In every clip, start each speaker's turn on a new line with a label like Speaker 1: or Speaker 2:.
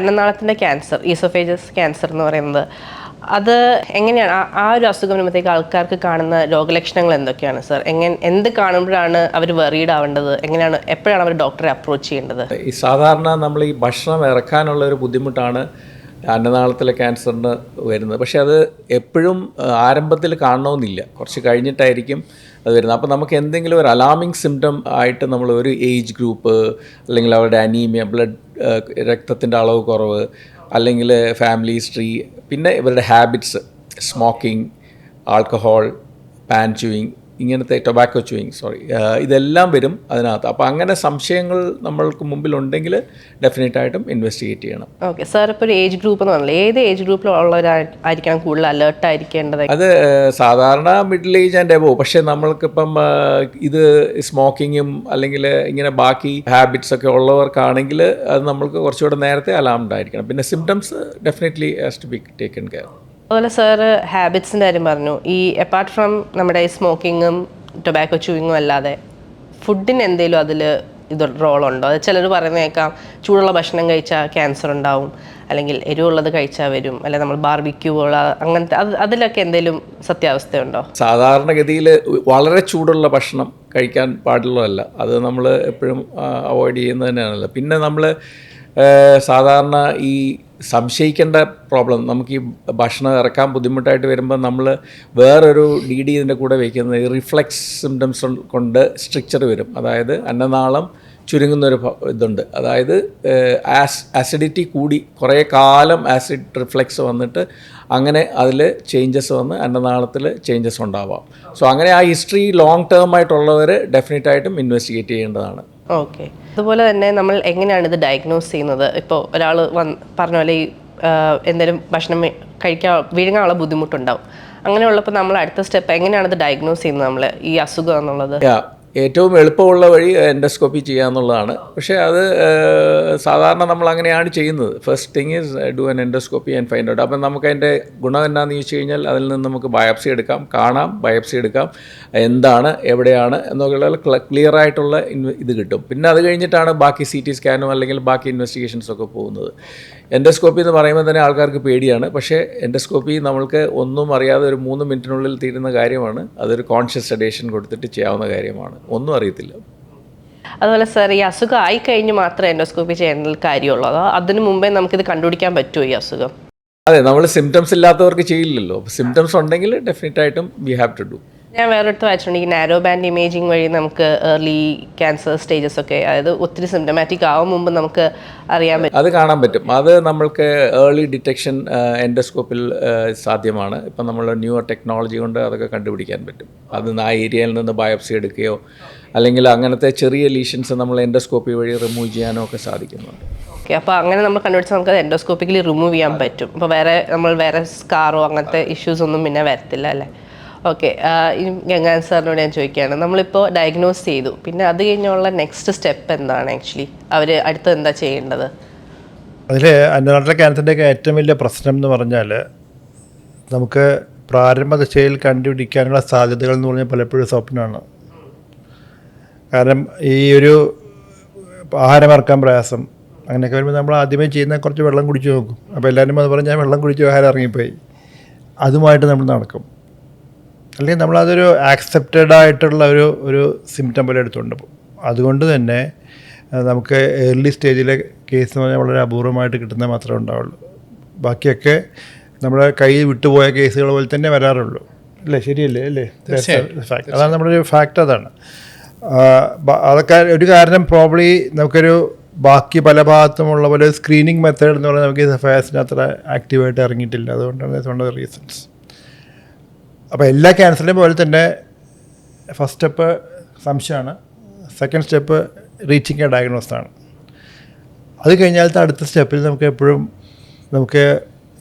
Speaker 1: അന്നനാളത്തിന്റെ cancer ഈസോഫേജസ് cancer എന്ന് പറയുന്നത്. അത് എങ്ങനെയാണ്? ആ- ഒരു അസുഖം വരുമ്പോഴത്തേക്ക് ആൾക്കാർക്ക് കാണുന്ന രോഗലക്ഷണങ്ങൾ എന്തൊക്കെയാണ് സർ എങ്ങനെ എന്ത് കാണുമ്പോഴാണ് അവർ വെറീഡ് ആവേണ്ടത്? എങ്ങനെയാണ് എപ്പോഴാണ് അവർ ഡോക്ടറെ അപ്രോച്ച് ചെയ്യേണ്ടത്?
Speaker 2: ഈ സാധാരണ നമ്മൾ ഈ ഭക്ഷണം ഇറക്കാനുള്ള ഒരു ബുദ്ധിമുട്ടാണ് അന്നനാളത്തിലെ ക്യാൻസറിന് വരുന്നത്. പക്ഷേ അത് എപ്പോഴും ആരംഭത്തിൽ കാണണമെന്നില്ല. കുറച്ച് കഴിഞ്ഞിട്ടായിരിക്കും അത് വരുന്നത്. അപ്പോൾ നമുക്ക് എന്തെങ്കിലും ഒരു അലാമിങ് സിംറ്റം ആയിട്ട് നമ്മൾ ഒരു ഏജ് ഗ്രൂപ്പ് അല്ലെങ്കിൽ അവരുടെ അനീമിയ ബ്ലഡ് രക്തത്തിന്റെ അളവ് കുറവ് അല്ലെങ്കിൽ ഫാമിലി ഹിസ്റ്ററി പിന്നെ ഇവരുടെ habits smoking alcohol paan chewing ഇങ്ങനത്തെ ടൊബാക്കോ ചൂയിങ് സോറി ഇതെല്ലാം വരും അതിനകത്ത്. അപ്പോൾ അങ്ങനെ സംശയങ്ങൾ നമ്മൾക്ക് മുമ്പിലുണ്ടെങ്കിൽ ഡെഫിനറ്റായിട്ടും ഇൻവെസ്റ്റിഗേറ്റ് ചെയ്യണം.
Speaker 1: ഓക്കെ സാർ ഇപ്പോൾ ഒരു ഏജ് ഗ്രൂപ്പ് എന്ന് പറഞ്ഞാൽ ഏത് ഏജ് ഗ്രൂപ്പിലുള്ളവരായിരിക്കണം കൂടുതൽ അലേർട്ട് ആയിരിക്കേണ്ടത്?
Speaker 2: അത് സാധാരണ മിഡിൽ ഏജ് ആൻഡ് എബോ പക്ഷേ നമ്മൾക്കിപ്പം ഇത് സ്മോക്കിങ്ങും അല്ലെങ്കിൽ ഇങ്ങനെ ബാക്കി ഹാബിറ്റ്സ് ഒക്കെ ഉള്ളവർക്കാണെങ്കിൽ അത് നമ്മൾക്ക് കുറച്ചുകൂടെ നേരത്തെ അലാംഡ് ആയിരിക്കണം. പിന്നെ symptoms definitely has to be taken care
Speaker 1: അതുപോലെ സാറ് ഹാബിറ്റ്സിന്റെ കാര്യം പറഞ്ഞു. ഈ അപ്പാർട്ട് ഫ്രം നമ്മുടെ സ്മോക്കിങ്ങും ടൊബാക്കോ ചൂയിങ്ങും അല്ലാതെ ഫുഡിന് എന്തെങ്കിലും അതിൽ ഇത് റോളുണ്ടോ അത് ചിലർ പറയുന്നേക്കാം ചൂടുള്ള ഭക്ഷണം കഴിച്ചാൽ ക്യാൻസർ ഉണ്ടാവും അല്ലെങ്കിൽ എരിവുള്ളത് കഴിച്ചാൽ വരും അല്ലെങ്കിൽ നമ്മൾ ബാർബിക്യൂ പോലുള്ള അങ്ങനത്തെ അത് അതിലൊക്കെ എന്തെങ്കിലും സത്യാവസ്ഥയുണ്ടോ?
Speaker 2: സാധാരണഗതിയിൽ വളരെ ചൂടുള്ള ഭക്ഷണം കഴിക്കാൻ പാടുള്ളതല്ല. അത് നമ്മൾ എപ്പോഴും അവോയ്ഡ് ചെയ്യുന്നത് തന്നെയാണല്ലോ. പിന്നെ നമ്മൾ സാധാരണ ഈ സംശയിക്കേണ്ട പ്രോബ്ലം നമുക്ക് ഈ ഭക്ഷണം ഇറക്കാൻ ബുദ്ധിമുട്ടായിട്ട് വരുമ്പോൾ നമ്മൾ വേറൊരു ഡി ഡി ഇതിന്റെ കൂടെ വയ്ക്കുന്നത് ഈ റിഫ്ലക്സ് സിംറ്റംസ് കൊണ്ട് സ്ട്രിക്ചർ വരും. അതായത് അന്നനാളം ചുരുങ്ങുന്നൊരു ഇതുണ്ട്. അതായത് ആസ് ആസിഡിറ്റി കൂടി കുറേ കാലം ആസിഡ് റിഫ്ലക്സ് വന്നിട്ട് അങ്ങനെ അതിൽ ചേഞ്ചസ് വന്ന് അന്നനാളത്തിൽ ചേഞ്ചസ് ഉണ്ടാവാം. സോ അങ്ങനെ ആ ഹിസ്റ്ററി ലോങ് ടേം ആയിട്ടുള്ളവർ ഡെഫിനറ്റായിട്ടും ഇൻവെസ്റ്റിഗേറ്റ് ചെയ്യേണ്ടതാണ്.
Speaker 1: ഓക്കെ. അതുപോലെ തന്നെ നമ്മൾ എങ്ങനെയാണ് ഇത് ഡയഗ്നോസ് ചെയ്യുന്നത്? ഇപ്പോൾ ഒരാൾ വന്ന് പറഞ്ഞ പോലെ ഈ എന്തെങ്കിലും ഭക്ഷണം കഴിക്കാൻ വിഴുങ്ങാനുള്ള ബുദ്ധിമുട്ടുണ്ടാവും. അങ്ങനെയുള്ളപ്പോൾ നമ്മൾ അടുത്ത സ്റ്റെപ്പ് എങ്ങനെയാണ് ഇത് ഡയഗ്നോസ് ചെയ്യുന്നത് നമ്മൾ ഈ അസുഖം എന്നുള്ളത്.
Speaker 2: ഏറ്റവും എളുപ്പമുള്ള വഴി എൻഡോസ്കോപ്പി ചെയ്യാന്നുള്ളതാണ്. പക്ഷേ അത് സാധാരണ നമ്മൾ അങ്ങനെയാണ് ചെയ്യുന്നത് first thing is do an endoscopy and find out അപ്പം നമുക്ക് അതിന്റെ ഗുണം എന്താണെന്ന് ചോദിച്ചു കഴിഞ്ഞാൽ അതിൽ നിന്ന് നമുക്ക് ബയോപ്സി എടുക്കാം കാണാം ബയോപ്സി എടുക്കാം എന്താണ് എവിടെയാണ് എന്നൊക്കെയുള്ള ക്ലിയർ ആയിട്ടുള്ള ഇത് കിട്ടും. പിന്നെ അത് കഴിഞ്ഞിട്ടാണ് ബാക്കി സി ടി സ്കാനോ അല്ലെങ്കിൽ ബാക്കി ഇൻവെസ്റ്റിഗേഷൻസ് ഒക്കെ പോകുന്നത്. എൻഡോസ്കോപ്പി എന്ന് പറയുമ്പോൾ തന്നെ ആൾക്കാർക്ക് പേടിയാണ്. പക്ഷേ എൻഡോസ്കോപ്പി നമ്മൾക്ക് ഒന്നും അറിയാതെ ഒരു മൂന്ന് മിനിറ്റിനുള്ളിൽ തീരുന്ന കാര്യമാണ്. അതൊരു കോൺഷ്യസ് സെഡേഷൻ കൊടുത്തിട്ട് ചെയ്യാവുന്ന കാര്യമാണ്. ഒന്നും അറിയത്തില്ല.
Speaker 1: അതുപോലെ സാർ ഈ അസുഖം ആയി കഴിഞ്ഞ് മാത്രമേ എൻഡോസ്കോപ്പി ചെയ്യേണ്ട കാര്യമുള്ളൂ. അതോ അതിന് മുമ്പേ നമുക്കിത് കണ്ടുപിടിക്കാൻ പറ്റുമോ ഈ അസുഖം?
Speaker 2: അതെ നമ്മൾ സിംറ്റംസ് ഇല്ലാത്തവർക്ക് ചെയ്യില്ലല്ലോ. സിംറ്റംസ് ഉണ്ടെങ്കിൽ ഡെഫിനറ്റ് ആയിട്ടും വി ഹാവ് ടു ഡു
Speaker 1: ഞാൻ വേറൊരിടത്ത് വായിച്ചിട്ടുണ്ട് ഈ നാരോ ബാൻഡ് ഇമേജിങ് വഴി നമുക്ക് ഏർലി ക്യാൻസർ സ്റ്റേജസ് ഒക്കെ അതായത് ഒത്തിരി സിംറ്റമാറ്റിക് ആവും മുമ്പ് നമുക്ക് അറിയാൻ പറ്റും.
Speaker 2: അത് കാണാൻ പറ്റും. അത് നമ്മൾക്ക് ഏർലി ഡിറ്റക്ഷൻ എൻഡോസ്കോപ്പിൽ സാധ്യമാണ്. ഇപ്പം നമ്മൾ ന്യൂ ടെക്നോളജി കൊണ്ട് അതൊക്കെ കണ്ടുപിടിക്കാൻ പറ്റും. അത് ആ ഏരിയയിൽ നിന്ന് ബയോപ്സി എടുക്കുകയോ അല്ലെങ്കിൽ അങ്ങനത്തെ ചെറിയ ലീഷൻസ് നമ്മൾ എൻഡോസ്കോപ്പി വഴി റിമൂവ് ചെയ്യാനോ ഒക്കെ സാധിക്കുന്നുണ്ട്.
Speaker 1: ഓക്കെ അപ്പോൾ അങ്ങനെ നമ്മൾ കണ്ടുപിടിച്ച് നമുക്ക് അത് എൻഡോസ്കോപ്പിക്കലി റിമൂവ് ചെയ്യാൻ പറ്റും. അപ്പോൾ വേറെ നമ്മൾ വേറെ സ്കാറോ അങ്ങനത്തെ ഇഷ്യൂസ് ഒന്നും പിന്നെ വരത്തില്ല അല്ലേ? ഓക്കെ ഗംഗാൻ സാറിനോട് ഞാൻ ചോദിക്കുകയാണ്. നമ്മളിപ്പോൾ ഡയഗ്നോസ് ചെയ്തു. പിന്നെ അത് കഴിഞ്ഞുള്ള നെക്സ്റ്റ് സ്റ്റെപ്പ് എന്താണ് ആക്ച്വലി അവർ അടുത്ത് എന്താ ചെയ്യേണ്ടത്?
Speaker 3: അതിൽ അന്നനാട്ടിലെ ക്യാൻസറിന്റെയൊക്കെ ഏറ്റവും വലിയ പ്രശ്നം എന്ന് പറഞ്ഞാൽ നമുക്ക് പ്രാരംഭ ദശയിൽ കണ്ടുപിടിക്കാനുള്ള സാധ്യതകൾ എന്ന് പറഞ്ഞാൽ പലപ്പോഴും സ്വപ്നമാണ്. കാരണം ഈ ഒരു ആഹാരം ഇറക്കാൻ പ്രയാസം അങ്ങനെയൊക്കെ വരുമ്പോൾ നമ്മൾ ആദ്യമേ ചെയ്യുന്ന കുറച്ച് വെള്ളം കുടിച്ച് നോക്കും. അപ്പോൾ എല്ലാവരും അത് പറഞ്ഞാൽ വെള്ളം കുടിച്ച് ആഹാരം ഇറങ്ങിപ്പോയി. അതുമായിട്ട് നമ്മൾ നടക്കും. അല്ലെങ്കിൽ നമ്മളതൊരു ആക്സെപ്റ്റഡ് ആയിട്ടുള്ള ഒരു ഒരു സിംറ്റം പോലെ എടുത്തുകൊണ്ട് പോകും. അതുകൊണ്ട് തന്നെ നമുക്ക് ഏർലി സ്റ്റേജിലെ കേസ് എന്ന് പറഞ്ഞാൽ വളരെ അപൂർവമായിട്ട് കിട്ടുന്ന മാത്രമേ ഉണ്ടാവുള്ളൂ. ബാക്കിയൊക്കെ നമ്മുടെ കയ്യിൽ വിട്ടുപോയ കേസുകൾ പോലെ തന്നെ വരാറുള്ളൂ. അല്ലേ? ശരിയല്ലേ? അല്ലേ? ഫാക്ട് അതാണ് നമ്മുടെ ഒരു ഫാക്റ്റ് അതാണ് അതൊക്കെ ഒരു കാരണം പ്രോബ്ലി നമുക്കൊരു ബാക്കി പല ഭാഗത്തുമുള്ള പോലെ സ്ക്രീനിങ് മെത്തേഡ് എന്ന് പറഞ്ഞാൽ നമുക്ക് ഈ സഫാസിന് അത്ര ആക്റ്റീവായിട്ട് ഇറങ്ങിയിട്ടില്ല. അതുകൊണ്ടാണ് ദ റീസൺസ് അപ്പോൾ എല്ലാ ക്യാൻസറിനെയും പോലെ തന്നെ ഫസ്റ്റ് സ്റ്റെപ്പ് സംശയമാണ്. Second step reaching a diagnose ആണ് അത് കഴിഞ്ഞാലത്തെ അടുത്ത സ്റ്റെപ്പിൽ നമുക്ക് എപ്പോഴും നമുക്ക്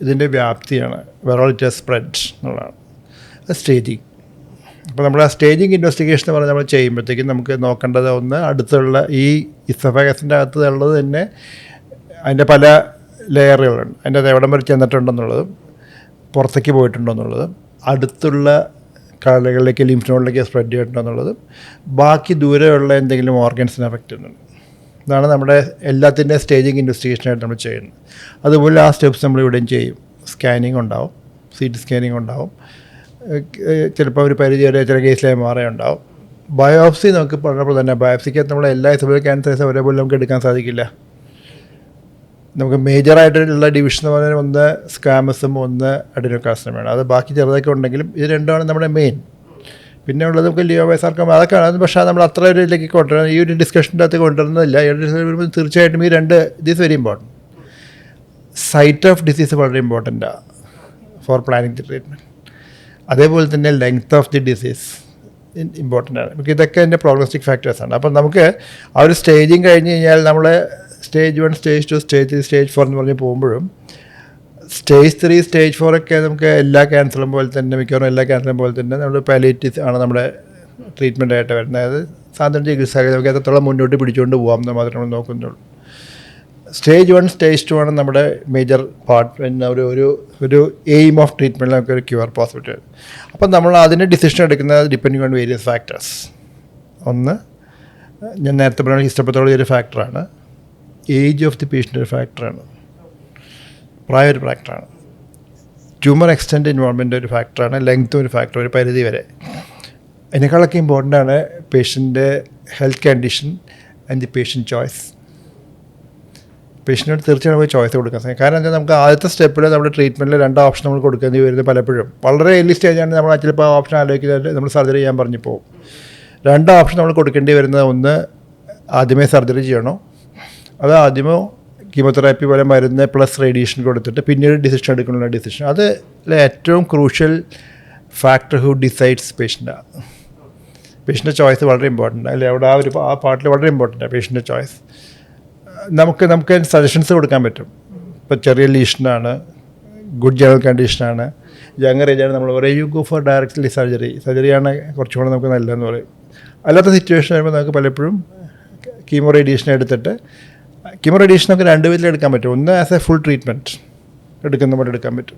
Speaker 3: ഇതിന്റെ വ്യാപ്തിയാണ്. വെറോളിറ്റ് സ്പ്രെഡ് എന്നുള്ളതാണ്. സ്റ്റേജിങ് അപ്പോൾ നമ്മൾ ആ സ്റ്റേജിങ് ഇൻവെസ്റ്റിഗേഷൻ എന്ന് പറഞ്ഞാൽ നമ്മൾ ചെയ്യുമ്പോഴത്തേക്കും നമുക്ക് നോക്കേണ്ടത് ഒന്ന് അടുത്തുള്ള ഈ ഇസഫാഗസിന്റെ അകത്ത് ഉള്ളത് തന്നെ അതിന്റെ പല ലെയറുകളുണ്ട് അതിന്റെ അത് എവിടം വരെ ചെന്നിട്ടുണ്ടെന്നുള്ളതും പുറത്തേക്ക് പോയിട്ടുണ്ടോ എന്നുള്ളതും അടുത്തുള്ള കാലുകളിലേക്ക് ലിംഫ് നോഡിലേക്ക് സ്പ്രെഡ് ചെയ്തിട്ടുണ്ടോ എന്നുള്ളതും ബാക്കി ദൂരെയുള്ള എന്തെങ്കിലും ഓർഗൻസിനെ അഫക്റ്റ് ചെയ്യുന്നുണ്ട്? ഇതാണ് നമ്മുടെ എല്ലാത്തിന്റെയും സ്റ്റേജിങ് ഇൻവെസ്റ്റിഗേഷനായിട്ട് നമ്മൾ ചെയ്യുന്നത്. അതുപോലെ ആ സ്റ്റെപ്സ് നമ്മൾ ഇവിടെയും ചെയ്യും. സ്കാനിങ് ഉണ്ടാവും സി ടി സ്കാനിങ് ഉണ്ടാവും. ചിലപ്പോൾ ഒരു പരിധി വരെ ചില കേസിലായി മാറേ ഉണ്ടാവും ബയോപ്സി നമുക്ക് പറഞ്ഞപ്പോൾ തന്നെ ബയോപ്സിക്കകത്ത് നമ്മൾ എല്ലാ ഇസബിൾ ക്യാൻസേഴ്സും ഒരേപോലെ നമുക്ക് എടുക്കാൻ സാധിക്കില്ല. നമുക്ക് മേജറായിട്ടുള്ള ഡിവിഷൻ എന്ന് പറഞ്ഞാൽ ഒന്ന് സ്കാമസും ഒന്ന് അഡിനോകാസ്റ്റുമാണ് അത് ബാക്കി ചെറുതൊക്കെ ഉണ്ടെങ്കിലും ഇത് രണ്ടുമാണ് നമ്മുടെ മെയിൻ പിന്നെ ഉള്ളത് നമുക്ക് ലിയോവൈസാർക്കം അതൊക്കെ ആണ്. പക്ഷേ നമ്മൾ അത്ര ഒരു ഇതിലേക്ക് കൊണ്ടുവരുന്നത് ഈ ഒരു ഡിസ്കഷന്റെ അകത്ത് കൊണ്ടുവരുന്നില്ല ഈ discussion വരുമ്പോൾ തീർച്ചയായിട്ടും ഈ രണ്ട് these very important site of disease വളരെ ഇമ്പോർട്ടന്റാണ് ഫോർ പ്ലാനിങ് ദി ട്രീറ്റ്മെന്റ് അതേപോലെ തന്നെ length of the disease important ആണ്. നമുക്ക് ഇതൊക്കെ എന്റെ പ്രോഗ്നോസ്റ്റിക് ഫാക്ടേഴ്സാണ് അപ്പം നമുക്ക് ആ ഒരു സ്റ്റേജിങ് കഴിഞ്ഞ് കഴിഞ്ഞാൽ നമ്മൾ stage one stage two stage three stage four എന്ന് പറഞ്ഞ് പോകുമ്പോഴും സ്റ്റേജ് ത്രീ സ്റ്റേജ് ഫോർ ഒക്കെ നമുക്ക് എല്ലാ ക്യാൻസറും പോലെ തന്നെ മിക്കവാറും എല്ലാ ക്യാൻസറും പോലെ തന്നെ നമ്മൾ പാലിറ്റീസ് ആണ് നമ്മുടെ ട്രീറ്റ്മെന്റ് ആയിട്ട് വരുന്നത്. അതായത് സാധാരണ ചികിത്സ നമുക്ക് എത്രത്തോളം മുന്നോട്ട് പിടിച്ചുകൊണ്ട് പോകാം എന്ന് മാത്രമേ നമ്മൾ നോക്കുന്നുള്ളൂ. സ്റ്റേജ് വൺ സ്റ്റേജ് ടു ആണ് നമ്മുടെ മേജർ പാർട്ട് പിന്നെ ഒരു ഒരു ഒരു എയിം ഓഫ് ട്രീറ്റ്മെന്റിൽ നമുക്ക് ഒരു ക്യൂർ പോസിബിലിറ്റി അപ്പം നമ്മൾ അതിന് ഡിസിഷൻ എടുക്കുന്നത് ഡിപ്പെൻഡിങ് ഓൺ വേരിയസ് ഫാക്ടേഴ്സ് ഒന്ന് ഞാൻ നേരത്തെ പറഞ്ഞ ഇഷ്ടപ്പെട്ടുള്ള ഒരു ഫാക്ടറാണ് ഏജ് ഓഫ് ദി പേഷ്യന്റ് ഒരു ഫാക്ടറാണ് പ്രായം ഒരു ഫാക്ടറാണ് ട്യൂമർ എക്സ്റ്റെൻഡ് ഇൻവോൾവ്മെന്റ് ഒരു ഫാക്ടറാണ് ലെങ്ത് ഒരു ഫാക്ടർ ഒരു പരിധി വരെ. അതിനേക്കാളൊക്കെ ഇമ്പോർട്ടന്റ് ആണ് പേഷ്യന്റെ health condition and the patient choice പേഷ്യന്റിനോട് തീർച്ചയായും പോയി ചോയ്സ് കൊടുക്കാൻ സാധിക്കും കാരണം എന്താ നമുക്ക് ആദ്യത്തെ സ്റ്റെപ്പിൽ നമ്മുടെ ട്രീറ്റ്മെന്റിൽ രണ്ട് ഓപ്ഷൻ നമ്മൾ കൊടുക്കേണ്ടി വരുന്നത് പലപ്പോഴും. വളരെ എർലി സ്റ്റേജാണ് നമ്മൾ ചിലപ്പോൾ ആ ഓപ്ഷൻ ആലോചിക്കുന്നത് നമ്മൾ സർജറി ചെയ്യാൻ പറഞ്ഞു പോകും. രണ്ട് ഓപ്ഷൻ നമ്മൾ കൊടുക്കേണ്ടി വരുന്നത് ഒന്ന് ആദ്യമേ സർജറി ചെയ്യണോ? അത് ആദ്യമോ കീമോതെറാപ്പി പോലെ മരുന്ന് പ്ലസ് റേഡിയേഷൻ കൊടുത്തിട്ട് പിന്നീട് ഡിസിഷൻ എടുക്കാനുള്ള ഡിസിഷൻ അത് ഏറ്റവും ക്രൂഷ്യൽ ഫാക്ടർ ഹു ഡിസൈഡ്സ് പേഷ്യന്റാണ് പേഷ്യന്റെ ചോയ്സ് വളരെ ഇമ്പോർട്ടന്റ് അല്ലെ അവിടെ ആ ഒരു ആ പാർട്ടിൽ വളരെ ഇമ്പോർട്ടന്റ് പേഷ്യന്റെ ചോയ്സ് നമുക്ക് നമുക്ക് സജഷൻസ് കൊടുക്കാൻ പറ്റും. ഇപ്പോൾ ചെറിയ ലീഷനാണ് ഗുഡ് ജനറൽ കണ്ടീഷനാണ് യങ്ങർ ഏജാണ് നമ്മൾ പറയും you go for directly surgery സർജറിയാണ് കുറച്ചും കൂടെ നമുക്ക് നല്ലതെന്ന് പറയും. അല്ലാത്ത സിറ്റുവേഷൻ വരുമ്പോൾ നമുക്ക് പലപ്പോഴും കീമോ റേഡിയേഷൻ എടുത്തിട്ട് കീമോ റേഡിയേഷൻ നമുക്ക് രണ്ട് വിധത്തിൽ എടുക്കാൻ പറ്റും. ഒന്ന് ആസ് എ ഫുൾ ട്രീറ്റ്മെന്റ് എടുക്കുന്ന പോലെ എടുക്കാൻ പറ്റും.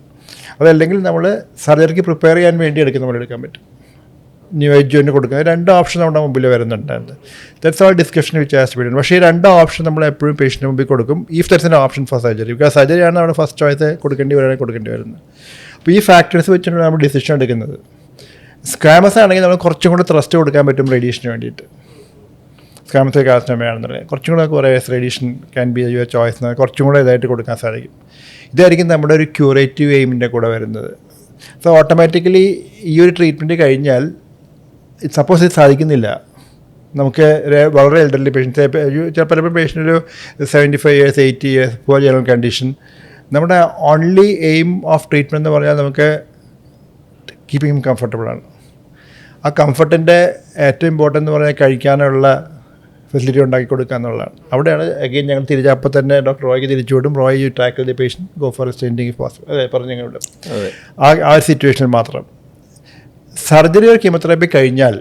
Speaker 3: അതല്ലെങ്കിൽ നമ്മൾ സർജറിക്ക് പ്രിപ്പയർ ചെയ്യാൻ വേണ്ടി എടുക്കുന്ന പോലെ എടുക്കാൻ പറ്റും. ന്യൂ എഡ്ജുവിന് കൊടുക്കുന്നത് രണ്ട് ഓപ്ഷൻ നമ്മുടെ മുമ്പിൽ വരുന്നുണ്ടായിരുന്നു that's all discussion which has be പക്ഷേ ഈ രണ്ട് ഓപ്ഷൻ നമ്മൾ എപ്പോഴും പേഷ്യന്റെ മുമ്പിൽ കൊടുക്കും. If that's an option for surgery because സർജറിയാണ് നമ്മുടെ ഫസ്റ്റ് ചോയ്സ് കൊടുക്കേണ്ടി വരികയാണെങ്കിൽ കൊടുക്കേണ്ടി വരുന്നത്. അപ്പോൾ ഈ ഫാക്ടേഴ്സ് വെച്ചിട്ടാണ് നമ്മൾ ഡിസിഷൻ എടുക്കുന്നത്. സ്കാമസ് ആണെങ്കിൽ നമ്മൾ കുറച്ചും കൂടെ ത്രസ്റ്റ് കൊടുക്കാൻ പറ്റും റേഡിയേഷന് വേണ്ടിയിട്ട്. സ്കാമസ് വേണമെന്നുള്ളത് കുറച്ചും കൂടെ കുറേ radiation can be your choice എന്ന് കുറച്ചും കൂടെ ഇതായിട്ട് കൊടുക്കാൻ സാധിക്കും. ഇതായിരിക്കും നമ്മുടെ ഒരു ക്യൂറേറ്റീവ് എയിമിന്റെ കൂടെ വരുന്നത്. സോ ഓട്ടോമാറ്റിക്കലി ഈ ഒരു ട്രീറ്റ്മെന്റ് കഴിഞ്ഞാൽ സപ്പോസ് ഇത് സാധിക്കുന്നില്ല. നമുക്ക് വളരെ എൽഡർലി പേഷ്യൻസ് പലപ്പോഴും പേഷ്യന്റ് ഒരു seventy five years eighty years poor general condition നമ്മുടെ ഓൺലി എയിം ഓഫ് ട്രീറ്റ്മെന്റ് എന്ന് പറഞ്ഞാൽ നമുക്ക് കീപ്പിംഗ് കംഫർട്ടബിളാണ് ആ കംഫർട്ടിന്റെ ഏറ്റവും ഇമ്പോർട്ടന്റ് എന്ന് പറഞ്ഞാൽ കഴിക്കാനുള്ള ഫെസിലിറ്റി ഉണ്ടാക്കി കൊടുക്കുക എന്നുള്ളതാണ്. അവിടെയാണ് അഗെയിൻ ഞങ്ങൾ തിരിച്ച് അപ്പോൾ തന്നെ ഡോക്ടർ റോയ്ക്ക് തിരിച്ചു വിടും. Roy you tackle the patient go for stenting possible അതെ പറഞ്ഞു ഞങ്ങളുടെ
Speaker 2: അതെ.
Speaker 3: ആ ആ ഒരു സിറ്റുവേഷനിൽ മാത്രം. സർജറി ഒരു കീമോതെറാപ്പി കഴിഞ്ഞാൽ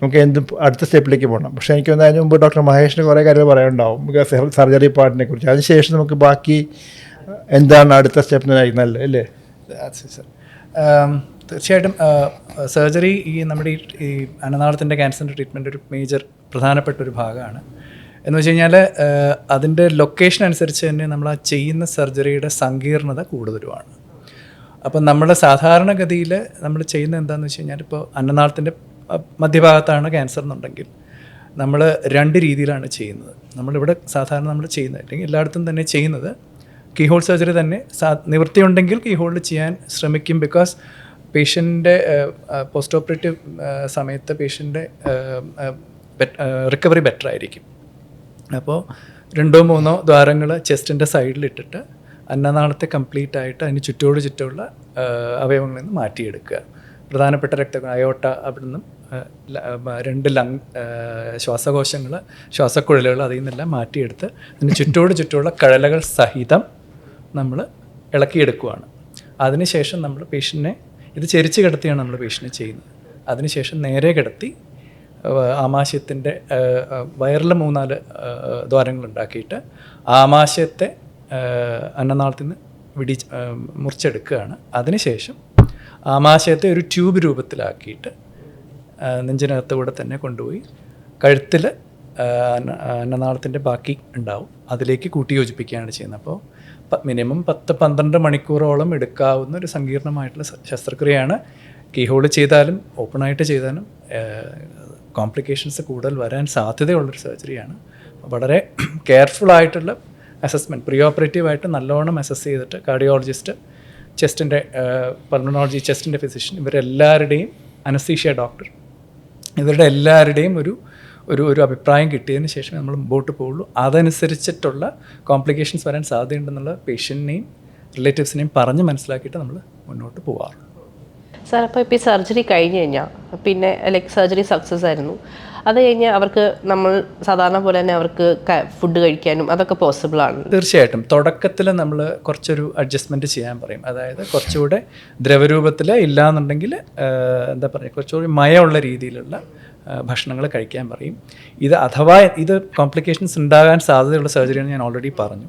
Speaker 3: നമുക്ക് എന്ത് അടുത്ത സ്റ്റെപ്പിലേക്ക് പോകണം. പക്ഷേ എനിക്ക് തോന്നുന്നു അതിന് മുമ്പ് ഡോക്ടർ മഹേഷിന് കുറേ കാര്യങ്ങൾ പറയാനുണ്ടാവും. ബിക്കോസ് സർജറി പാർട്ടിനെ കുറിച്ച്. അതിനുശേഷം നമുക്ക് ബാക്കി എന്താണ് അടുത്ത സ്റ്റെപ്പ് നല്ലത് അല്ലേ?
Speaker 4: സർ തീർച്ചയായിട്ടും സർജറി ഈ നമ്മുടെ ഈ ഈ അന്നനാളത്തിന്റെ ക്യാൻസറിന്റെ ട്രീറ്റ്മെന്റ് ഒരു മേജർ പ്രധാനപ്പെട്ട ഒരു ഭാഗമാണ്. എന്ന് വെച്ച് കഴിഞ്ഞാൽ അതിന്റെ ലൊക്കേഷൻ അനുസരിച്ച് തന്നെ നമ്മൾ ആ ചെയ്യുന്ന സർജറിയുടെ സങ്കീർണത കൂടുതലുമാണ്. അപ്പം നമ്മൾ സാധാരണഗതിയിൽ നമ്മൾ ചെയ്യുന്ന എന്താണെന്ന് വെച്ച് കഴിഞ്ഞാൽ ഇപ്പോൾ അന്നനാളത്തിന്റെ മധ്യഭാഗത്താണ് ക്യാൻസർ എന്നുണ്ടെങ്കിൽ നമ്മൾ രണ്ട് രീതിയിലാണ് ചെയ്യുന്നത്. നമ്മളിവിടെ സാധാരണ നമ്മൾ ചെയ്യുന്നത് അല്ലെങ്കിൽ എല്ലായിടത്തും തന്നെ ചെയ്യുന്നത് കീഹോൾ സർജറി തന്നെ സാ നിവൃത്തിയുണ്ടെങ്കിൽ കീഹോളിൽ ചെയ്യാൻ ശ്രമിക്കും. ബിക്കോസ് പേഷ്യന്റെ പോസ്റ്റ് ഓപ്പറേറ്റീവ് സമയത്ത് പേഷ്യന്റെ റിക്കവറി ബെറ്റർ ആയിരിക്കും. അപ്പോൾ രണ്ടോ മൂന്നോ ദ്വാരങ്ങൾ ചെസ്റ്റിന്റെ സൈഡിലിട്ടിട്ട് അന്നനാളത്തെ കംപ്ലീറ്റ് ആയിട്ട് അതിന് ചുറ്റോട് ചുറ്റുമുള്ള അവയവങ്ങളിൽ നിന്ന് മാറ്റിയെടുക്കുക. പ്രധാനപ്പെട്ട രക്ത അയോട്ട നിന്നും രണ്ട് ലങ് ശ്വാസകോശങ്ങൾ ശ്വാസക്കുഴലുകൾ അതിൽ നിന്നെല്ലാം മാറ്റിയെടുത്ത് അതിന് ചുറ്റോട് ചുറ്റുമുള്ള കഴലകൾ സഹിതം നമ്മൾ ഇളക്കിയെടുക്കുകയാണ് അതിനുശേഷം നമ്മൾ പേഷ്യന്റിനെ ഇത് ചെരിച്ച് കിടത്തിയാണ് നമ്മൾ പേഷ്യന്റിനെ ചെയ്യുന്നത്. അതിനുശേഷം നേരെ കിടത്തി ആമാശയത്തിന്റെ വയറിൽ മൂന്നാൽ ദ്വാരങ്ങൾ ഉണ്ടാക്കിയിട്ട് ആമാശയത്തെ അന്നനാളത്തിൽ നിന്ന് വിടി മുറിച്ചെടുക്കുകയാണ്. അതിനുശേഷം ആമാശയത്തെ ഒരു ട്യൂബ് രൂപത്തിലാക്കിയിട്ട് ഏഹ് നെഞ്ചിനകത്ത് കൂടെ തന്നെ കൊണ്ടുപോയി കഴുത്തിൽ അന്നനാളത്തിന്റെ ബാക്കി ഉണ്ടാവും. അതിലേക്ക് കൂട്ടി യോജിപ്പിക്കുകയാണ് ചെയ്യുന്നത്. അപ്പോൾ മിനിമം പത്ത് പന്ത്രണ്ട് മണിക്കൂറോളം എടുക്കാവുന്ന ഒരു സങ്കീർണമായിട്ടുള്ള ശസ്ത്രക്രിയയാണ് കീഹോൾ ചെയ്താലും ഓപ്പണായിട്ട് ചെയ്താലും കോംപ്ലിക്കേഷൻസ് കൂടുതൽ വരാൻ സാധ്യതയുള്ളൊരു സർജറിയാണ് വളരെ കെയർഫുൾ ആയിട്ടുള്ള അസസ്മെന്റ് പ്രീ ഓപ്പറേറ്റീവ് ആയിട്ട് നല്ലോണം അസസ് ചെയ്തിട്ട് കാർഡിയോളജിസ്റ്റ് ചെസ്റ്റിന്റെ പൾമണോളജി ചെസ്റ്റിന്റെ ഫിസിഷ്യൻ ഇവരെല്ലാവരുടെയും അനസ്തീഷ്യ ഡോക്ടർ ഇവരുടെ എല്ലാവരുടെയും ഒരു ഒരു ഒരു അഭിപ്രായം കിട്ടിയതിന് ശേഷം നമ്മൾ മുമ്പോട്ട് പോകുള്ളൂ അതനുസരിച്ചിട്ടുള്ള കോംപ്ലിക്കേഷൻസ് വരാൻ സാധ്യതയുണ്ടെന്നുള്ള പേഷ്യന്റിനെയും റിലേറ്റീവ്സിനെയും പറഞ്ഞ് മനസ്സിലാക്കിയിട്ട് നമ്മൾ മുന്നോട്ട് പോകാറുള്ളൂ
Speaker 1: സാർ അപ്പോൾ ഇപ്പോൾ ഈ സർജറി കഴിഞ്ഞ് കഴിഞ്ഞാൽ പിന്നെ ലെഗ് സർജറി സക്സസ് ആയിരുന്നു. അത് കഴിഞ്ഞ് അവർക്ക് നമ്മൾ സാധാരണ പോലെ തന്നെ അവർക്ക് ഫുഡ് കഴിക്കാനും അതൊക്കെ പോസിബിൾ ആണ്.
Speaker 4: തീർച്ചയായിട്ടും. തുടക്കത്തിൽ നമ്മൾ കുറച്ചൊരു അഡ്ജസ്റ്റ്മെന്റ് ചെയ്യാൻ പറയും. അതായത് കുറച്ചുകൂടെ ദ്രവരൂപത്തിൽ ഇല്ലാന്നുണ്ടെങ്കിൽ എന്താ പറയുക കുറച്ചുകൂടി മയമുള്ള രീതിയിലുള്ള ഭക്ഷണങ്ങൾ കഴിക്കാൻ പറയും. ഇത് അഥവാ ഇത് കോംപ്ലിക്കേഷൻസ് ഉണ്ടാകാൻ സാധ്യതയുള്ള സർജറിയാണ് ഞാൻ ഓൾറെഡി പറഞ്ഞു.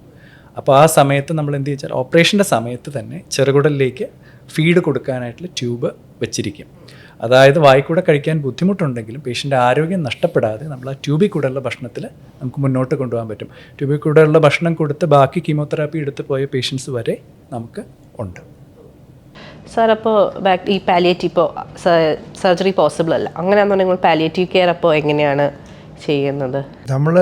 Speaker 4: അപ്പോൾ ആ സമയത്ത് നമ്മൾ എന്ത് വെച്ചാൽ ഓപ്പറേഷന്റെ സമയത്ത് തന്നെ ചെറുകുടലിലേക്ക് ഫീഡ് കൊടുക്കാനായിട്ടുള്ള ട്യൂബ് വെച്ചിരിക്കും. അതായത് വായിക്കൂടെ കഴിക്കാൻ ബുദ്ധിമുട്ടുണ്ടെങ്കിലും പേഷ്യന്റെ ആരോഗ്യം നഷ്ടപ്പെടാതെ നമ്മൾ ആ ട്യൂബിൽ കൂടെയുള്ള ഭക്ഷണത്തിൽ നമുക്ക് മുന്നോട്ട് കൊണ്ടുപോകാൻ പറ്റും. ട്യൂബിൽ കൂടെയുള്ള ഭക്ഷണം കൊടുത്ത് ബാക്കി കീമോതെറാപ്പി എടുത്ത് പോയ പേഷ്യൻസ് വരെ നമുക്ക് ഉണ്ട്.
Speaker 1: സാർ അപ്പോൾ ഈ പാലിയേറ്റീവ് ഇപ്പോൾ സർജറി പോസിബിൾ അല്ല. അങ്ങനെയാണെന്നുണ്ടെങ്കിൽ പാലിയേറ്റീവ് കെയർ അപ്പോൾ എങ്ങനെയാണ് ചെയ്യുന്നത്.
Speaker 3: നമ്മൾ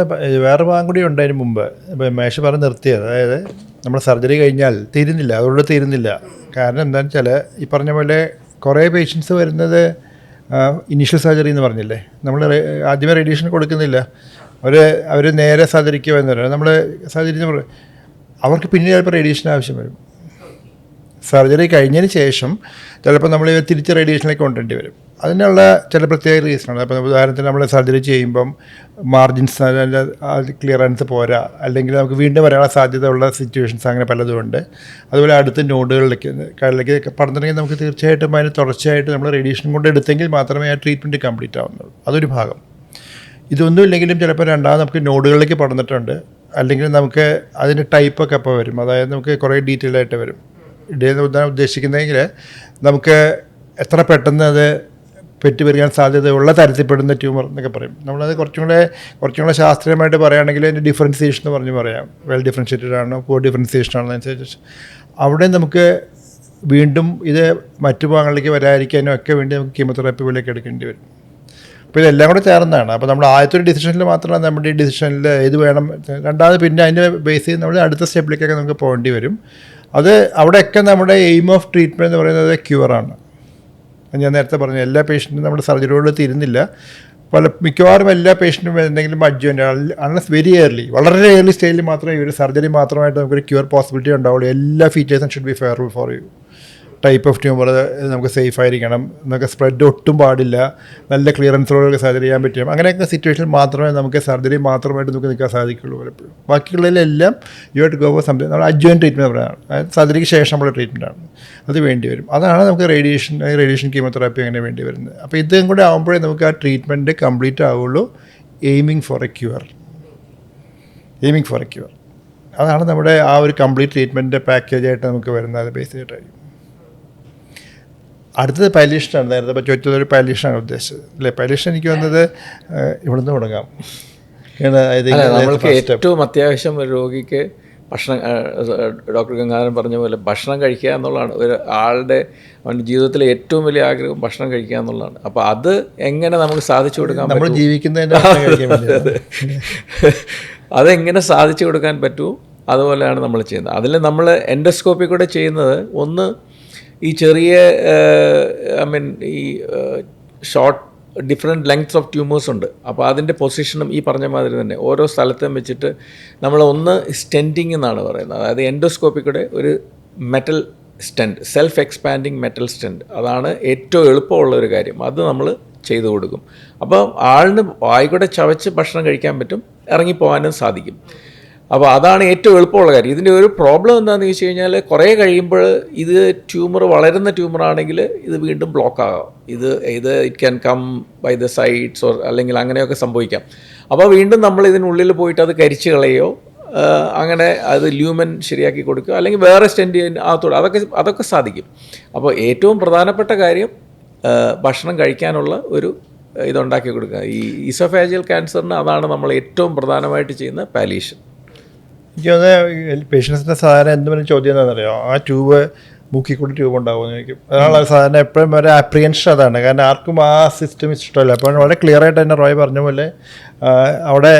Speaker 3: വേറെ ഭാഗം കൂടി ഉണ്ടതിന് മുമ്പ്. ഇപ്പം മേശ പറഞ്ഞ് നിർത്തിയത്. അതായത് നമ്മൾ സർജറി കഴിഞ്ഞാൽ തീരുന്നില്ല. അതുകൊണ്ട് തീരുന്നില്ല. കാരണം എന്താണെന്ന് വെച്ചാൽ ഈ പറഞ്ഞ പോലെ കുറേ പേഷ്യൻസ് വരുന്നത് ഇനീഷ്യൽ സർജറി എന്ന് പറഞ്ഞില്ലേ? നമ്മൾ ആദ്യമേ റേഡിയേഷൻ കൊടുക്കുന്നില്ല. അവർ അവർ നേരെ സർജറിക്ക് വരുന്നവരാണ് നമ്മൾ സർജറി എന്ന് പറയും അവർക്ക് പിന്നെ ചിലപ്പോൾ റേഡിയേഷൻ ആവശ്യം വരും. സർജറി കഴിഞ്ഞതിന് ശേഷം ചിലപ്പോൾ നമ്മൾ തിരിച്ച് റേഡിയേഷനിലേക്ക് കൊണ്ടുവരേണ്ടി വരും. അതിനുള്ള ചില പ്രത്യേക റീസണാണ് അപ്പോൾ ഉദാഹരണത്തിന് നമ്മൾ സർജറി ചെയ്യുമ്പം മാർജിൻസ് ക്ലിയറൻസ് പോരാ. അല്ലെങ്കിൽ നമുക്ക് വീണ്ടും വരാനുള്ള സാധ്യതയുള്ള സിറ്റുവേഷൻസ് അങ്ങനെ പലതും ഉണ്ട്. അതുപോലെ അടുത്ത നോഡുകളിലേക്ക് കടലിലേക്ക് പറഞ്ഞിട്ടുണ്ടെങ്കിൽ നമുക്ക് തീർച്ചയായിട്ടും അതിന് തുടർച്ചയായിട്ട് നമ്മൾ റേഡിയേഷൻ കൊണ്ട് എടുത്തെങ്കിൽ മാത്രമേ ആ ട്രീറ്റ്മെന്റ് കംപ്ലീറ്റ് ആവുന്നുള്ളൂ. അതൊരു ഭാഗം. ഇതൊന്നും ഇല്ലെങ്കിലും ചിലപ്പോൾ രണ്ടാമത് നമുക്ക് നോഡുകളിലേക്ക് പറഞ്ഞിട്ടുണ്ട് അല്ലെങ്കിൽ നമുക്ക് അതിന്റെ ടൈപ്പൊക്കെ അപ്പോൾ വരും. അതായത് നമുക്ക് കുറേ ഡീറ്റെയിൽ ആയിട്ട് വരും. ഉദ്ദേശിക്കുന്നതെങ്കിൽ നമുക്ക് എത്ര പെട്ടെന്ന് അത് പെറ്റുപെരുകാൻ സാധ്യതയുള്ള തരത്തിൽപ്പെടുന്ന ട്യൂമർ എന്നൊക്കെ പറയും. നമ്മളത് കുറച്ചും കൂടെ കുറച്ചും കൂടെ ശാസ്ത്രീയമായിട്ട് പറയുകയാണെങ്കിൽ അതിന്റെ ഡിഫറൻസിയേഷൻ എന്ന് പറഞ്ഞ് പറയാം. വെൽ ഡിഫറൻഷിയേറ്റഡ് ആണോ പൂർ ഡിഫറൻസിയേഷൻ ആണോ അനുസരിച്ച് അവിടെ നമുക്ക് വീണ്ടും ഇത് മറ്റു ഭാഗങ്ങളിലേക്ക് വരാതിരിക്കാനും ഒക്കെ വേണ്ടി നമുക്ക് കീമോതെറാപ്പി പോലെയൊക്കെ എടുക്കേണ്ടി വരും. അപ്പോൾ ഇതെല്ലാം കൂടെ ചേർന്നതാണ് അപ്പോൾ നമ്മൾ ആദ്യത്തെ ഒരു ഡിസിഷനിൽ മാത്രമല്ല നമ്മുടെ ഈ ഡിസിഷനിൽ ഏത് വേണം. രണ്ടാമത് പിന്നെ അതിന്റെ ബേസ് ചെയ്ത് നമ്മൾ അടുത്ത സ്റ്റെപ്പിലേക്കൊക്കെ നമുക്ക് പോകേണ്ടി വരും. അത് അവിടെയൊക്കെ നമ്മുടെ എയിം ഓഫ് ട്രീറ്റ്മെന്റ് എന്ന് പറയുന്നത് ക്യൂറാണ് ഞാൻ നേരത്തെ പറഞ്ഞു എല്ലാ പേഷ്യന്റും നമ്മുടെ സർജറിയോട് തീരുന്നില്ല. പല മിക്കവാറും എല്ലാ പേഷ്യന്റും എന്തെങ്കിലും അഡ്ജുവന്റ് അൺലസ് വെരി ഏർലി വളരെ ഏർലി സ്റ്റേജിൽ മാത്രമേ ഒരു സർജറി മാത്രമായിട്ട് നമുക്കൊരു ക്യൂർ പോസിബിലിറ്റി ഉണ്ടാവുള്ളൂ. എല്ലാ ഫീച്ചേഴ്സും should be fearful for you type of tumour നമുക്ക് സേഫ് ആയിരിക്കണം. നമുക്ക് സ്പ്രെഡ് ഒട്ടും പാടില്ല. നല്ല ക്ലിയറൻസോടെ സർജറി ചെയ്യാൻ പറ്റും. അങ്ങനെയൊക്കെ സിറ്റുവേഷനിൽ മാത്രമേ നമുക്ക് സർജറി മാത്രമായിട്ട് നമുക്ക് നിൽക്കാൻ സാധിക്കുള്ളൂ പലപ്പോഴും. ബാക്കിയുള്ളതിലെല്ലാം യു ആയിട്ട് ഗോ സംതിങ് നമ്മൾ അജ്വൻ ട്രീറ്റ്മെന്റ് പറയുന്നത് അതായത് സർജറിക്ക് ശേഷമുള്ള ട്രീറ്റ്മെന്റ് ആണ്. അത് വേണ്ടി വരും. അതാണ് നമുക്ക് റേഡിയേഷൻ റേഡിയേഷൻ കീമോതെറാപ്പി അങ്ങനെ വേണ്ടി വരുന്നത്. അപ്പോൾ ഇതും കൂടെ ആകുമ്പോഴേ നമുക്ക് ആ ട്രീറ്റ്മെന്റ് കംപ്ലീറ്റ് ആവുള്ളൂ. Aiming for a cure aiming for a cure അതാണ് നമ്മുടെ ആ ഒരു കംപ്ലീറ്റ് ട്രീറ്റ്മെന്റ് പാക്കേജായിട്ട് നമുക്ക് വരുന്നത്. ബേസ് ചെയ്തിട്ടായിരിക്കും അടുത്തത് പൈലീഷനാണ് നേരത്തെ ഇപ്പോൾ ചോദിച്ചത് ഒരു പൈലീഷനാണ് ഉദ്ദേശിച്ചത്. അല്ലേ? പൈലീഷൻ എനിക്ക് വന്നത് ഇവിടുന്ന് തുടങ്ങാം.
Speaker 2: നമ്മൾക്ക് ഏറ്റവും അത്യാവശ്യം ഒരു രോഗിക്ക് ഭക്ഷണം ഡോക്ടർ ഗംഗാധരൻ പറഞ്ഞ പോലെ ഭക്ഷണം കഴിക്കുക എന്നുള്ളതാണ്. ഒരു ആളുടെ അവന്റെ ജീവിതത്തിലെ ഏറ്റവും വലിയ ആഗ്രഹം ഭക്ഷണം കഴിക്കുക എന്നുള്ളതാണ്. അപ്പോൾ അത് എങ്ങനെ നമുക്ക് സാധിച്ചു കൊടുക്കാൻ
Speaker 3: നമ്മൾ ജീവിക്കുന്നതിന്റെ.
Speaker 2: അതെങ്ങനെ സാധിച്ചു കൊടുക്കാൻ പറ്റുമോ അതുപോലെയാണ് നമ്മൾ ചെയ്യുന്നത്. അതിൽ നമ്മൾ എൻഡോസ്കോപ്പി കൂടെ ചെയ്യുന്നത് ഒന്ന് ഈ ചെറിയ ഐ മീൻ ഈ short different lengths of tumours ഉണ്ട്. അപ്പോൾ അതിന്റെ പൊസിഷനും ഈ പറഞ്ഞ മാതിരി തന്നെ. ഓരോ സ്ഥലത്തും വെച്ചിട്ട് നമ്മൾ ഒന്ന് സ്റ്റെന്റിങ് എന്നാണ് പറയുന്നത്. അതായത് എൻഡോസ്കോപ്പി കൂടെ ഒരു metal stent self expanding metal stent അതാണ് ഏറ്റവും എളുപ്പമുള്ള ഒരു കാര്യം. അത് നമ്മൾ ചെയ്തു കൊടുക്കും. അപ്പോൾ ആളിന് വായിക്കൂടെ ചവച്ച് ഭക്ഷണം കഴിക്കാൻ പറ്റും ഇറങ്ങിപ്പോകാനും സാധിക്കും. അപ്പോൾ അതാണ് ഏറ്റവും എളുപ്പമുള്ള കാര്യം. ഇതിന്റെ ഒരു പ്രോബ്ലം എന്താണെന്ന് ചോദിച്ചു കഴിഞ്ഞാൽ കുറേ കഴിയുമ്പോൾ ഇത് ട്യൂമർ വളരുന്ന ട്യൂമറാണെങ്കിൽ ഇത് വീണ്ടും ബ്ലോക്ക് ആകാം. ഇത് ഇത് it can come by the sides or അല്ലെങ്കിൽ അങ്ങനെയൊക്കെ സംഭവിക്കാം. അപ്പോൾ വീണ്ടും നമ്മൾ ഇതിനുള്ളിൽ പോയിട്ട് അത് കരിച്ച് കളയോ അങ്ങനെ അത് ല്യൂമൻ ശരിയാക്കി കൊടുക്കുക അല്ലെങ്കിൽ വേറെ സ്റ്റെൻഡ് അകത്തോടെ അതൊക്കെ അതൊക്കെ സാധിക്കും. അപ്പോൾ ഏറ്റവും പ്രധാനപ്പെട്ട കാര്യം ഭക്ഷണം കഴിക്കാനുള്ള ഒരു ഇതുണ്ടാക്കി കൊടുക്കുക. ഈ ഇസോഫാജിയൽ ക്യാൻസറിന് അതാണ് നമ്മൾ ഏറ്റവും പ്രധാനമായിട്ട് ചെയ്യുന്ന പാലീഷൻ
Speaker 3: എനിക്ക് തോന്നുന്നത് പേഷ്യൻസിന്റെ സാധാരണ എന്ത് പറഞ്ഞ ചോദ്യം എന്താണെന്നറിയോ ആ ട്യൂബ് മൂക്കിൽ കൂടി ട്യൂബ് ഉണ്ടാകുമെന്ന് ചോദിക്കും അതാണ് സാധാരണ എപ്പോഴും ഒരു അപ്രിയൻഷൻ അതാണ്. കാരണം ആർക്കും ആ സിസ്റ്റം ഇഷ്ടമല്ല. അപ്പോൾ വളരെ ക്ലിയർ ആയിട്ട് തന്നെ റോയ് പറഞ്ഞ പോലെ അവിടെ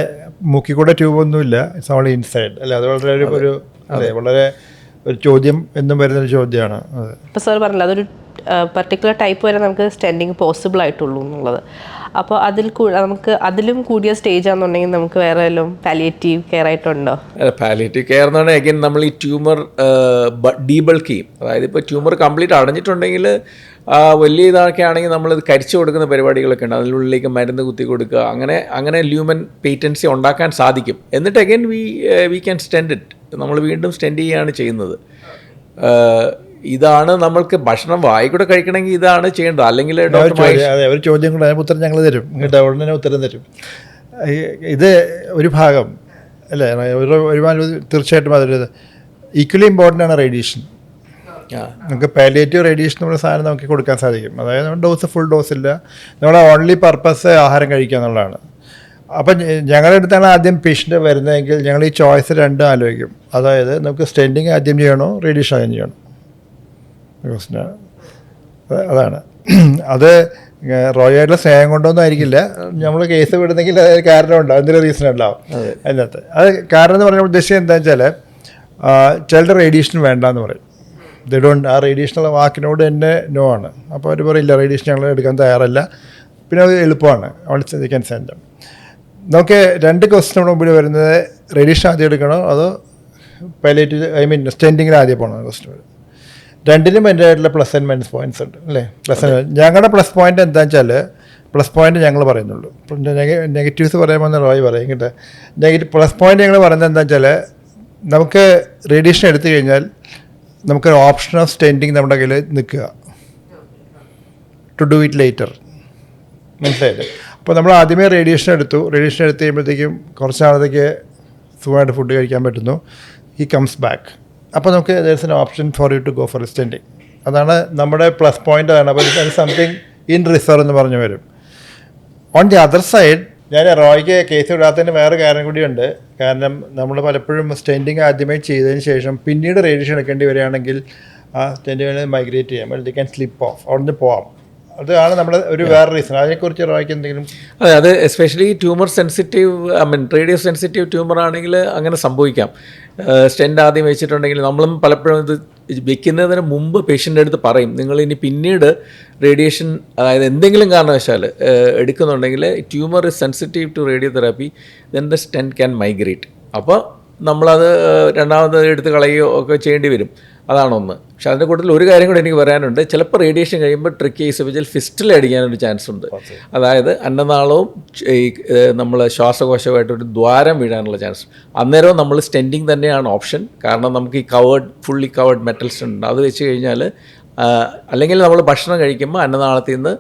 Speaker 3: മൂക്കിക്കൂടെ ട്യൂബ് ഒന്നുമില്ല. ഇറ്റ്സ് ഓൺലി ഇൻസൈഡ് അല്ലേ? അത് വളരെ ഒരു ഒരു അതെ. വളരെ ഒരു ചോദ്യം എന്നും വരുന്ന ഒരു ചോദ്യമാണ്. അതെ.
Speaker 1: ഇപ്പോൾ സാർ പറഞ്ഞില്ല അതൊരു പർട്ടിക്കുലർ ടൈപ്പ് വരെ നമുക്ക് സ്റ്റെൻഡിങ് പോസിബിൾ ആയിട്ടുള്ളൂ എന്നുള്ളത്. അപ്പോൾ അതിൽ കൂടെ നമുക്ക് അതിലും കൂടിയ സ്റ്റേജ് ആണെന്നുണ്ടെങ്കിൽ നമുക്ക് വേറെ വല്ലതും പാലിയേറ്റീവ് കെയർ ആയിട്ടുണ്ടോ?
Speaker 2: പാലിയേറ്റീവ് കെയർ എന്ന് പറഞ്ഞാൽ അഗൈൻ നമ്മൾ ഈ ട്യൂമർ ഡീബൾക്ക് ചെയ്യും. അതായത് ഇപ്പോൾ ട്യൂമർ കംപ്ലീറ്റ് അടഞ്ഞിട്ടുണ്ടെങ്കിൽ വലിയ ഇതൊക്കെ ആണെങ്കിൽ നമ്മളിത് കരിച്ചു കൊടുക്കുന്ന പരിപാടികളൊക്കെ ഉണ്ട്. അതിനുള്ളിലേക്ക് മരുന്ന് കുത്തി കൊടുക്കുക. അങ്ങനെ അങ്ങനെ ല്യൂമൻ പേറ്റൻസി ഉണ്ടാക്കാൻ സാധിക്കും. എന്നിട്ട് again we we can stent it നമ്മൾ വീണ്ടും സ്റ്റെൻഡ് ചെയ്യുകയാണ് ചെയ്യുന്നത്. ഇതാണ് നമ്മൾക്ക് ഭക്ഷണം വായി വായിക്കൂടെ കഴിക്കണമെങ്കിൽ ഇതാണ് ചെയ്യേണ്ടത്. അല്ലെങ്കിൽ
Speaker 3: ഒരു ചോദ്യം അതെ ഒരു ചോദ്യം കൂടെ ഉത്തരം ഞങ്ങൾ തരും. ഇങ്ങോട്ട് ഉത്തരം തരും. ഇത് ഒരു ഭാഗം അല്ലേ? ഒരു ഒരുപാട് തീർച്ചയായിട്ടും അതൊരു ഈക്വലി ഇമ്പോർട്ടന്റ് ആണ് റേഡിയേഷൻ നമുക്ക് പാലിയേറ്റീവ് റേഡിയേഷൻ നമ്മുടെ സാധനം നമുക്ക് കൊടുക്കാൻ സാധിക്കും. അതായത് നമ്മുടെ ഡോസ് ഫുൾ ഡോസ് ഇല്ല. നമ്മുടെ ഓൺലി പർപ്പസ് ആഹാരം കഴിക്കുക എന്നുള്ളതാണ്. അപ്പം ഞങ്ങളുടെ അടുത്താണ് ആദ്യം പേഷ്യന്റ് വരുന്നതെങ്കിൽ ഞങ്ങൾ ഈ ചോയ്സ് രണ്ടും ആലോചിക്കും. അതായത് നമുക്ക് സ്റ്റെൻഡിങ് ആദ്യം ചെയ്യണോ റേഡിയേഷൻ ആദ്യം ചെയ്യണോ? ക്വസ്റ്റ്യനാണ് അത- അതാണ്. അത് റോയായിട്ടുള്ള സ്നേഹം കൊണ്ടൊന്നും ആയിരിക്കില്ല. നമ്മൾ കേസ് വിടുന്നെങ്കിൽ അതൊരു കാരണമുണ്ട്. എന്തെങ്കിലും റീസൺ ഉണ്ടാവും. അതിനകത്ത്. അത് കാരണം എന്ന് പറഞ്ഞാൽ ഉദ്ദേശം എന്താ വെച്ചാൽ ചിലരുടെ റേഡിയേഷൻ വേണ്ട എന്ന് പറയും. ദേ ഡോണ്ട് ആ റേഡിയേഷൻ ഉള്ള വാക്കിനോട് തന്നെ നോ ആണ്. അപ്പോൾ അവർ പറയില്ല റേഡിയേഷൻ ഞങ്ങൾ എടുക്കാൻ തയ്യാറല്ല. പിന്നെ അത് എളുപ്പമാണ്. അവൾ ചിന്തിക്കാൻ സെന്റം നമുക്ക് രണ്ട് ക്വസ്റ്റിനോട് മുമ്പിൽ വരുന്നത് റേഡിയേഷൻ ആദ്യം എടുക്കണോ? അതോ പൈലറ്റ് ഐ മീൻ സ്റ്റെൻഡിങ്ങിൽ ആദ്യം പോകണോ ക്വസ്റ്റ്യൻ വരും രണ്ടിനും അതിന്റെതായിട്ടുള്ള പ്ലസ് ആൻഡ് മൈനസ് പോയിന്റ്സ് ഉണ്ട് അല്ലേ? പ്ലസ് ഞങ്ങളുടെ പ്ലസ് പോയിന്റ് എന്താ വെച്ചാൽ പ്ലസ് പോയിന്റ് ഞങ്ങൾ പറയുന്നുള്ളൂ. നെഗറ്റീവ്സ് പറയുമ്പോൾ റോയ് പറയും കേട്ടോ നെഗറ്റീവ് പ്ലസ് പോയിന്റ് ഞങ്ങൾ പറയുന്നത് എന്താ വെച്ചാൽ നമുക്ക് റേഡിയേഷൻ എടുത്തു കഴിഞ്ഞാൽ നമുക്കൊരു ഓപ്ഷൻ ഓഫ് സ്റ്റെൻഡിങ് നമ്മുടെ കയ്യിൽ നിൽക്കുക. ടു ഡു ഇറ്റ് ലേറ്റർ മനസ്സിലായില്ലേ? അപ്പോൾ നമ്മൾ ആദ്യമേ റേഡിയേഷൻ എടുത്തു. റേഡിയേഷൻ എടുത്ത് കഴിയുമ്പോഴത്തേക്കും കുറച്ച് നാളത്തേക്ക് സുഖമായിട്ട് ഫുഡ് കഴിക്കാൻ പറ്റുന്നു. ഹി കംസ് ബാക്ക് അപ്പോൾ നമുക്ക് there's an option for you to go for extending അതാണ് നമ്മുടെ പ്ലസ് പോയിന്റ് അതാണ് അപ്പോൾ സംതിങ് ഇൻ റിസർവ് എന്ന് പറഞ്ഞു വരും. ഓൺ ദി അതർ സൈഡ് ഞാൻ റോയ്ക്ക് കേസ് വിടാത്തതിന് വേറെ കാരണം കൂടിയുണ്ട് കാരണം നമ്മൾ പലപ്പോഴും സ്റ്റെൻഡിങ് ആദ്യമേ ചെയ്തതിന് ശേഷം പിന്നീട് റേഡിയേഷൻ എടുക്കേണ്ടി വരികയാണെങ്കിൽ ആ സ്റ്റെൻഡിങ്ങിൽ മൈഗ്രേറ്റ് ചെയ്യാം. അല്ലെങ്കിൽ ക്യാൻ സ്ലിപ്പ് ഓഫ് അവിടുന്ന് പോവാം അതാണ് നമ്മുടെ ഒരു വേറെ റീസൺ അതിനെക്കുറിച്ച് റോയ്ക്ക് എന്തെങ്കിലും
Speaker 2: അതെ അത് especially tumour sensitive I mean radio sensitive tumour ആണെങ്കിൽ അങ്ങനെ സംഭവിക്കാം. സ്റ്റെൻഡ് ആദ്യം വെച്ചിട്ടുണ്ടെങ്കിൽ നമ്മളും പലപ്പോഴും ഇത് വെക്കുന്നതിന് മുമ്പ് പേഷ്യന്റെ അടുത്ത് പറയും. നിങ്ങൾ ഇനി പിന്നീട് റേഡിയേഷൻ അതായത് എന്തെങ്കിലും കാരണവശാൽ എടുക്കുന്നുണ്ടെങ്കിൽ tumour is sensitive to radio therapy then the stent can migrate അപ്പോൾ നമ്മളത് രണ്ടാമത് എടുത്ത് കളയുകയോ ഒക്കെ ചെയ്യേണ്ടി വരും. അതാണൊന്ന് പക്ഷെ അതിന്റെ കൂട്ടത്തിൽ ഒരു കാര്യം കൂടി എനിക്ക് പറയാനുണ്ട്. ചിലപ്പോൾ റേഡിയേഷൻ കഴിയുമ്പോൾ ട്രിക്ക് വെച്ചാൽ ഫിസ്റ്റിൽ അടിക്കാനൊരു ചാൻസ് ഉണ്ട്. അതായത് അന്നനാളവും ഈ നമ്മൾ ശ്വാസകോശമായിട്ട് ഒരു ദ്വാരം വീഴാനുള്ള ചാൻസ് അന്നേരവും നമ്മൾ സ്റ്റെൻഡിങ് തന്നെയാണ് ഓപ്ഷൻ. കാരണം നമുക്ക് ഈ covered fully covered metals stent ഉണ്ട്. അത് വെച്ച് കഴിഞ്ഞാൽ അല്ലെങ്കിൽ നമ്മൾ ഭക്ഷണം കഴിക്കുമ്പോൾ അന്നനാളത്തിൽ നിന്ന്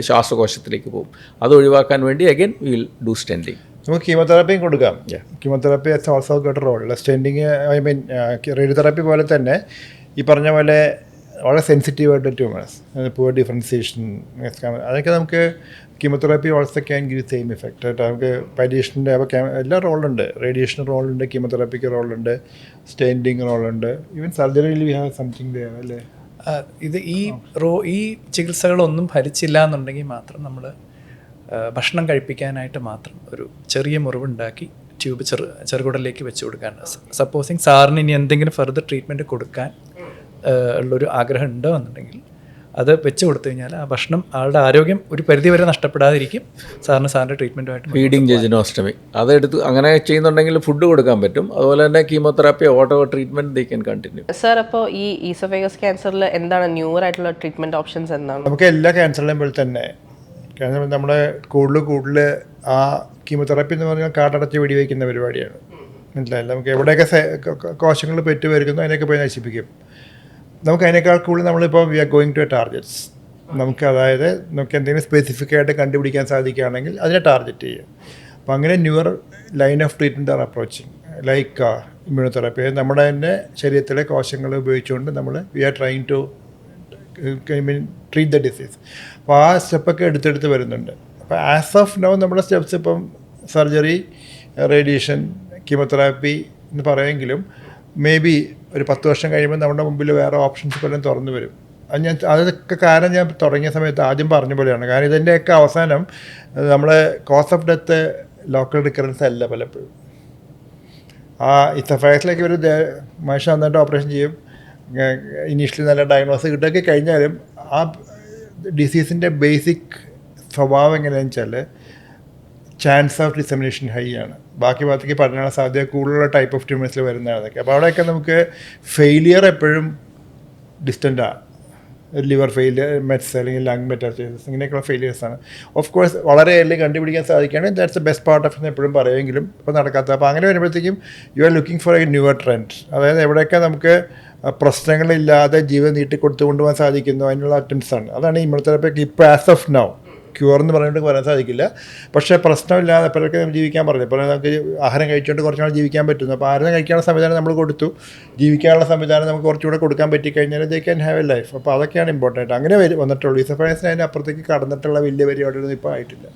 Speaker 2: ശ്വാസകോശത്തിലേക്ക് പോകും. അത് ഒഴിവാക്കാൻ വേണ്ടി അഗൈൻ വിൽ ഡു സ്റ്റെൻഡിങ്.
Speaker 3: നമുക്ക് കീമോതെറാപ്പിയും കൊടുക്കാം. Chemotherapy also got role stenting I mean radiotherapy പോലെ തന്നെ ഈ പറഞ്ഞ പോലെ വളരെ സെൻസിറ്റീവ് ആയിട്ട് ട്യൂമേഴ്സ് പുവർ ഡിഫറൻസിയേഷൻ അതൊക്കെ നമുക്ക് chemotherapy also can give same effect ആയിട്ട് നമുക്ക് പരീക്ഷന്റെ അപ്പോൾ എല്ലാ റോളുണ്ട് റേഡിയേഷൻ റോളുണ്ട് കീമോതെറാപ്പിക്ക് റോളുണ്ട് സ്റ്റെൻഡിങ് റോളുണ്ട് ഈവൻ സർജറിയിൽ വി ഹാവ് സംതിങ് അല്ലേ?
Speaker 4: ഇത് ഈ റോ ഈ ചികിത്സകളൊന്നും ഭരിച്ചില്ല എന്നുണ്ടെങ്കിൽ മാത്രം നമ്മൾ ഭക്ഷണം കഴിപ്പിക്കാനായിട്ട് മാത്രം ഒരു ചെറിയ മുറിവുണ്ടാക്കി ട്യൂബ് ചെറു ചെറുകുടലിലേക്ക് വെച്ച് കൊടുക്കാൻ സപ്പോസിങ് സാറിന് ഇനി എന്തെങ്കിലും ഫെർദർ ട്രീറ്റ്മെന്റ് കൊടുക്കാൻ ഉള്ളൊരു ആഗ്രഹം ഉണ്ടോ എന്നുണ്ടെങ്കിൽ അത് വെച്ച് കൊടുത്തു കഴിഞ്ഞാൽ ആ ഭക്ഷണം ആളുടെ ആരോഗ്യം ഒരു പരിധി വരെ നഷ്ടപ്പെടാതിരിക്കും. സാറിന് സാറിന്റെ ട്രീറ്റ്മെന്റുമായിട്ട്
Speaker 2: ഫീഡിങ് ജെജിനോസ്റ്റമി അതെടുത്ത് അങ്ങനെ ചെയ്യുന്നുണ്ടെങ്കിൽ ഫുഡ് കൊടുക്കാൻ പറ്റും. അതുപോലെ തന്നെ chemotherapy auto treatment they can continue
Speaker 1: sir അപ്പോൾ ഈ ഈസോഫേഗസ് ക്യാൻസറിൽ എന്താണ് ന്യൂവർ ആയിട്ടുള്ള ട്രീറ്റ്മെന്റ് ഓപ്ഷൻസ് എന്താണ്?
Speaker 3: നമുക്ക് എല്ലാ ക്യാൻസറിലെയും പോലെ തന്നെ കാരണം നമ്മുടെ കൂടുതൽ കൂടുതൽ ആ കീമോതെറാപ്പി എന്ന് പറഞ്ഞാൽ കാടടച്ച് വെടിവെക്കുന്ന പരിപാടിയാണ്. മനസ്സിലായില്ല? നമുക്ക് എവിടെയൊക്കെ കോശങ്ങൾ പെറ്റ് വരുന്നു അതിനൊക്കെ പോയി നശിപ്പിക്കും. നമുക്ക് അതിനേക്കാൾ കൂടുതൽ നമ്മളിപ്പോൾ we are going to a targets നമുക്ക് അതായത് നമുക്ക് എന്തെങ്കിലും സ്പെസിഫിക് ആയിട്ട് കണ്ടുപിടിക്കാൻ സാധിക്കുകയാണെങ്കിൽ അതിനെ ടാർഗറ്റ് ചെയ്യും അപ്പോൾ അങ്ങനെ newer line of treatment are approaching like immunotherapy നമ്മുടെ തന്നെ ശരീരത്തിലെ കോശങ്ങൾ ഉപയോഗിച്ചുകൊണ്ട് നമ്മൾ we are trying to I mean treat the disease അപ്പോൾ ആ സ്റ്റെപ്പൊക്കെ എടുത്തെടുത്ത് വരുന്നുണ്ട്. അപ്പോൾ ആസ് ഓഫ് നോ നമ്മുടെ സ്റ്റെപ്സ് ഇപ്പം സർജറി റേഡിയേഷൻ കീമോതെറാപ്പി എന്ന് പറയുമെങ്കിലും മേ ബി ഒരു പത്ത് വർഷം കഴിയുമ്പോൾ നമ്മുടെ മുമ്പിൽ വേറെ ഓപ്ഷൻസ് പോലും തുറന്നു വരും. അത് ഞാൻ അതൊക്കെ കാരണം ഞാൻ തുടങ്ങിയ സമയത്ത് ആദ്യം പറഞ്ഞ പോലെയാണ്. കാരണം ഇതിന്റെയൊക്കെ അവസാനം നമ്മളെ cause of death local recurrence അല്ല പലപ്പോഴും. ആ ഇത്തഫാക്സിലേക്ക് ഒരു മനുഷ്യ നന്നായിട്ട് ഓപ്പറേഷൻ ചെയ്യും. ഇനീഷ്യലി നല്ല ഡയഗ്നോസ് കിട്ടുകയൊക്കെ കഴിഞ്ഞാലും ആ ഡിസീസിന്റെ ബേസിക് സ്വഭാവം എങ്ങനെയാണെന്ന് വെച്ചാൽ ചാൻസ് ഓഫ് ഡിസമിനേഷൻ ഹൈ ആണ്. ബാക്കി ഭാഗത്തേക്ക് പഠനമുള്ള സാധ്യത കൂടുതലുള്ള ടൈപ്പ് ഓഫ് ട്യൂമേഴ്സിൽ വരുന്നതാണ് അതൊക്കെ. അപ്പോൾ അവിടെയൊക്കെ നമുക്ക് ഫെയിലിയർ എപ്പോഴും ഡിസ്റ്റന്റാണ് ലിവർ ഫെയിലിയർ മെറ്റ്സ് അല്ലെങ്കിൽ ലങ് മെറ്റാസ്റ്റേസിസ് ഇങ്ങനെയൊക്കെയുള്ള ഫെയിലിയേഴ്സാണ് ഓഫ് കോഴ്സ് വളരെ എല്ലാം കണ്ടുപിടിക്കാൻ സാധിക്കുകയാണെങ്കിൽ that's a best part of എപ്പോഴും പറയുമെങ്കിലും ഇപ്പോൾ നടക്കാത്ത. അപ്പോൾ അങ്ങനെ വരുമ്പോഴത്തേക്കും you are looking for a newer trend അതായത് എവിടെയൊക്കെ നമുക്ക് പ്രശ്നങ്ങളില്ലാതെ ജീവൻ നീട്ടിക്കൊടുത്തു കൊണ്ടുപോകാൻ സാധിക്കുന്നു അതിനുള്ള അറ്റംപ്റ്റ്സാണ് അതാണ് ഇമ്മളത്തെ ഇപ്പോൾ ആസ് ഓഫ് നൗ ക്യൂർ എന്ന് പറഞ്ഞിട്ട് പറയാൻ സാധിക്കില്ല. പക്ഷേ പ്രശ്നമില്ലാതെ പലർക്ക് ജീവിക്കാൻ പറഞ്ഞു. ഇപ്പോൾ നമുക്ക് ആഹാരം കഴിച്ചുകൊണ്ട് കുറച്ച് നാൾ ജീവിക്കാൻ പറ്റുന്നു. അപ്പോൾ ആഹാരം കഴിക്കാനുള്ള സംവിധാനം നമ്മൾ കൊടുത്തു. ജീവിക്കാനുള്ള സംവിധാനം നമുക്ക് കുറച്ചുകൂടെ കൊടുക്കാൻ പറ്റിക്കഴിഞ്ഞാൽ they can have a life അപ്പോൾ അതൊക്കെയാണ് ഇമ്പോർട്ടന്റ് അങ്ങനെ വന്നിട്ടുള്ളൂ. ഈ സഫയൻസിന് അതിനപ്പുറത്തേക്ക് കടന്നിട്ടുള്ള വലിയ പരിപാടികളൊന്നും ഇപ്പോൾ ആയിട്ടില്ല.